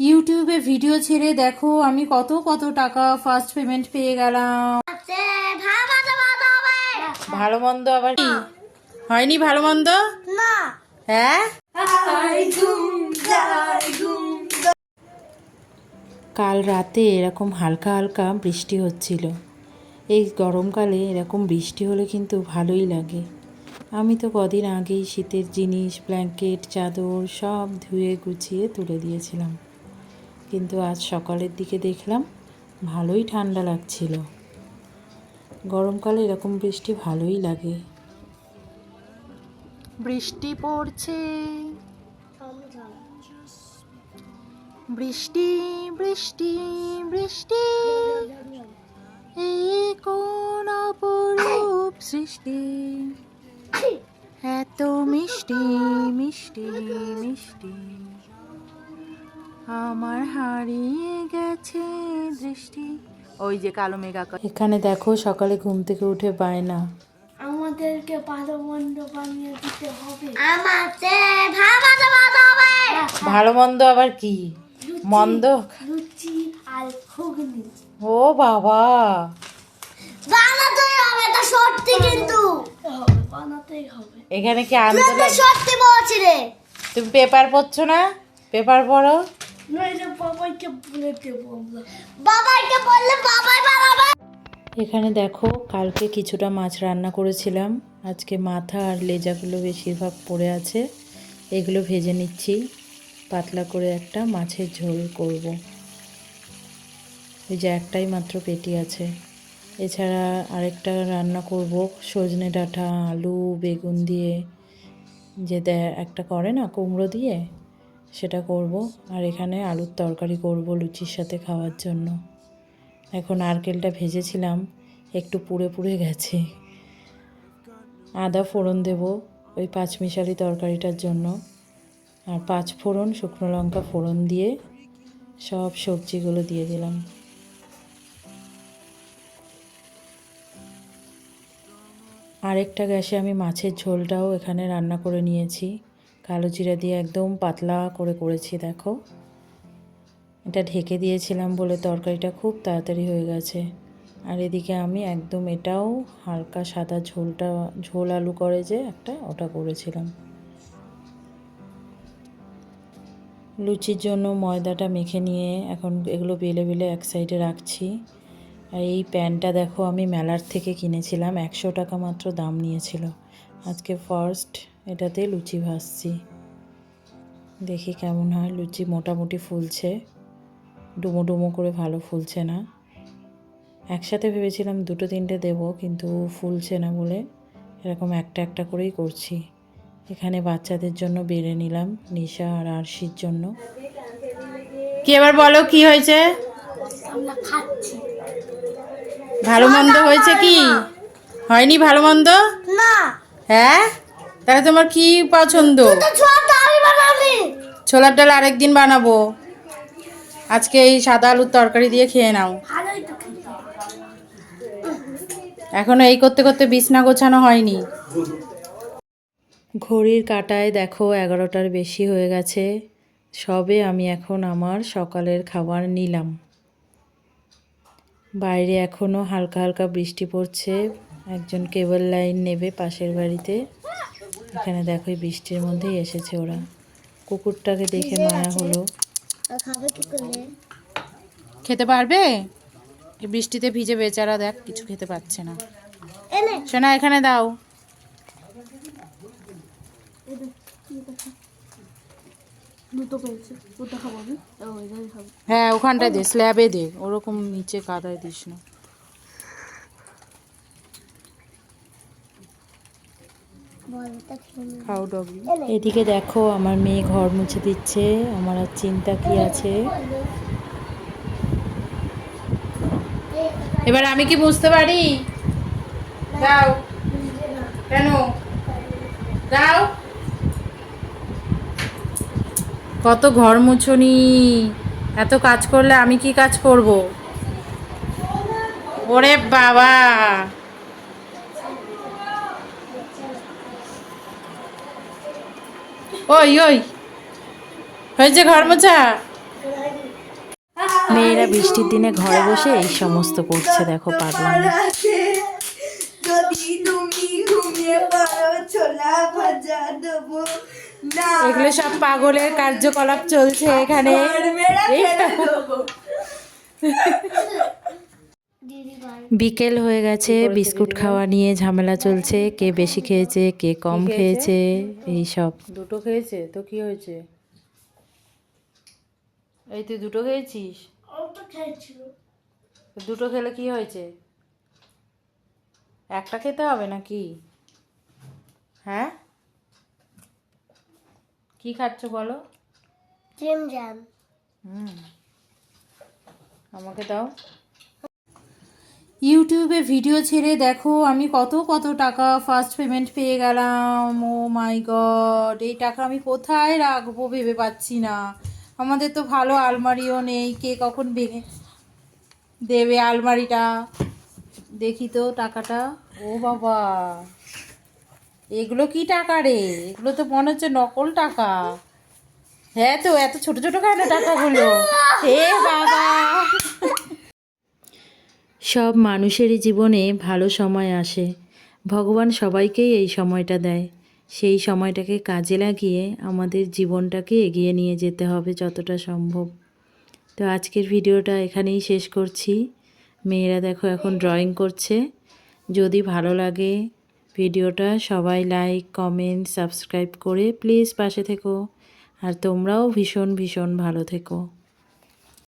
ইউটিউবে ভিডিও ছেড়ে দেখো আমি কত কত টাকা ফার্স্ট পেমেন্ট পেয়ে গেলাম। ভালো মন্দ আবার কি? হয়নি ভালো মন্দ? না। হ্যাঁ? কাল রাতে এরকম হালকা হালকা বৃষ্টি হচ্ছিল। এই গরমকালে এরকম বৃষ্টি হলে কিন্তু ভালোই লাগে। আমি তো কদিন আগেই শীতের জিনিস ব্ল্যাঙ্কেট চাদর সব ধুয়ে গুছিয়ে তুলে দিয়েছিলাম। কিন্তু আজ সকালের দিকে দেখলাম ভালোই ঠান্ডা লাগছিল। গরমকালে এরকম বৃষ্টি ভালোই লাগে। বৃষ্টি পড়ছে। বৃষ্টি বৃষ্টি বৃষ্টি। এই কোন অপরূপ সৃষ্টি? এত মিষ্টি মিষ্টি মিষ্টি। আমার হারিয়ে গেছে দৃষ্টি। ওই যে কালো মেঘ এখানে দেখো সকালে ঘুম থেকে উঠে বায়না। আমাদেরকে ভালো মন্দ বানিয়ে দিতে হবে। আমাদের ভালো মন্দ হবে। ভালো মন্দ আবার কি? মন্দ? লুচি আর ঘুগনি। ও বাবা। বানাতেই হবে এটা সত্যি কিন্তু। বানাতেই হবে। এখানে কি আন্দোলন সত্যি বলছি রে। তুমি পেপার পড়ছো না? পেপার পড়ো। নইলে বাবাইকে বলে দেবো আমরা বাবাইকে বললে বাবাই বানাবে এখানে দেখো কালকে কিছুটা মাছ রান্না করেছিলাম। আজকে মাথা আর লেজাগুলো বেশিরভাগ পড়ে আছে। এগুলো ভেজে নিচ্ছি। পাতলা করে একটা মাছের ঝোল করব। এই যে একটাই মাত্র পেটি আছে। এছাড়া আরেকটা রান্না করব। সজনে ডাঁটা আলু বেগুন দিয়ে। যে একটা করে না কুমড়ো দিয়ে। সেটা করব। আর এখানে আলুর তরকারি করব লুচির সাথে খাওয়ার জন্য। এখন নারকেলটা ভেজেছিলাম, একটু পুড়ে পুড়ে গেছে। আদা ফোড়ন দেব ওই পাঁচমিশালি তরকারিটার জন্য। আর পাঁচ ফোড়ন শুকনো লঙ্কা ফোড়ন দিয়ে সব সবজিগুলো দিয়ে দিলাম। আরেকটা গ্যাসে আমি মাছের ঝোলটাও এখানে রান্না করে নিয়েছি। কালো জিরা দিয়ে একদম পাতলা করে করেছি, দেখো। এটা ঢেকে দিয়েছিলাম বলে তরকারিটা খুব তাড়াতাড়ি হয়ে গেছে। আর এদিকে আমি একদম এটাও হালকা সাদা ঝোলটা, ঝোল আলু করে যে একটা, ওটা করেছিলাম। লুচির জন্য ময়দাটা মেখে নিয়ে এখন এগুলো বেলে বেলে এক সাইডে রাখছি। আর এই প্যানটা দেখো আমি মেলার থেকে কিনেছিলাম, একশো টাকা মাত্র দাম নিয়েছিল। আজকে ফার্স্ট এটাতে লুচি ভাজছি। দেখি কেমন হয়। লুচি মোটামুটি ফুলছে। ডুমো ডুমো করে ভালো ফুলছে না। একসাথে ভেবেছিলাম দুটো তিনটে দেব কিন্তু ফুলছে না বলে এরকম একটা একটা করেই করছি। এখানে বাচ্চাদের জন্য বেড়ে নিলাম নিশা আর আরশির জন্য। কি এবার বলো কি হয়েছে? ভালো মন্দ হয়েছে কি? হয়নি ভালো মন্দ? না। হ্যাঁ? তাহলে তোমার কি পছন্দ? ছোলার ডাল আরেকদিন বানাবো। আজকে এই সাদা আলুর তরকারি দিয়ে খেয়ে নাও। এখনও এই করতে করতে বিছনা গোছানো হয়নি। ঘড়ির কাটায় দেখো এগারোটার বেশি হয়ে গেছে। সবে আমি এখন আমার সকালের খাবার নিলাম। বাইরে এখনও হালকা হালকা বৃষ্টি পড়ছে। একজন কেবল লাইন নেবে পাশের বাড়িতে। এখানে দেখো এই বৃষ্টির মধ্যেই এসেছে ওরা। কুকুরটাকে দেখে মায়া হলো। খেতে পারবে? বৃষ্টিতে ভিজে বেচারা দেখ কিছু খেতে পাচ্ছে না। এনে সোনা এখানে দাও। হ্যাঁ ওখানটায় দে স্ল্যাবে দে। ওরকম নিচে কাদায় দিস না বলটা খেয়ে খাও এদিকে দেখো, আমার মেয়ে ঘর মুছে দিচ্ছে, আমার আর চিন্তা কি আছে? এবার আমি কি বুঝতে পারি? যাও কেন? যাও কত ঘর মুছনি। এত কাজ করলে আমি কি কাজ করব? ওরে বাবা! ওই ওই। হয়েছে ঘর মোছা? মেয়েরা বৃষ্টির দিনে ঘরে বসে এই সমস্ত করছে দেখো পাগলামি। না এগুলো সব পাগলের কার্যকলাপ চলছে এখানে আর মেয়েরা ফেলে দেবো দিদি ভাই বিকেল হয়ে গেছে বিস্কুট খাওয়া নিয়ে ঝামেলা চলছে কে বেশি খেয়েছে কে কম খেয়েছে? এই সব। দুটো খেয়েছে? তো কি হয়েছে? এই তুই দুটো খেয়েছিস? দুটো খেলে কি হয়েছে? একটা খেতে হবে নাকি? হ্যাঁ? কি খাচ্ছ বলো? হুম। আমাকে দাও। ইউটিউবে ভিডিও ছেড়ে দেখো, আমি কত কত টাকা ফার্স্ট পেমেন্ট পেয়ে গেলাম। ও মাই গড এই টাকা আমি কোথায় রাখব ভেবে পাচ্ছি না। আমাদের তো ভালো আলমারিও নেই, কে কখন ভেঙে দেবে আলমারিটা? দেখি তো টাকাটা। ও বাবা, এগুলো কি টাকা রে? এগুলো তো মনে হচ্ছে নকল টাকা। হ্যাঁ তো, এত ছোট ছোট কেন টাকাগুলো? হে বাবা। সব মানুষেরই জীবনে ভালো সময় আসে। ভগবান সবাইকেই এই সময়টা দেয়। সেই সময়টাকে কাজে লাগিয়ে আমাদের জীবনটাকে এগিয়ে নিয়ে যেতে হবে যতটা সম্ভব। তো আজকের ভিডিওটা এখানেই শেষ করছি। মেয়েরা দেখো এখন ড্রয়িং করছে। যদি ভালো লাগে ভিডিওটা সবাই লাইক কমেন্ট সাবস্ক্রাইব করে প্লিজ পাশে থেকো। আর তোমরাও ভীষণ ভীষণ ভালো থেকো।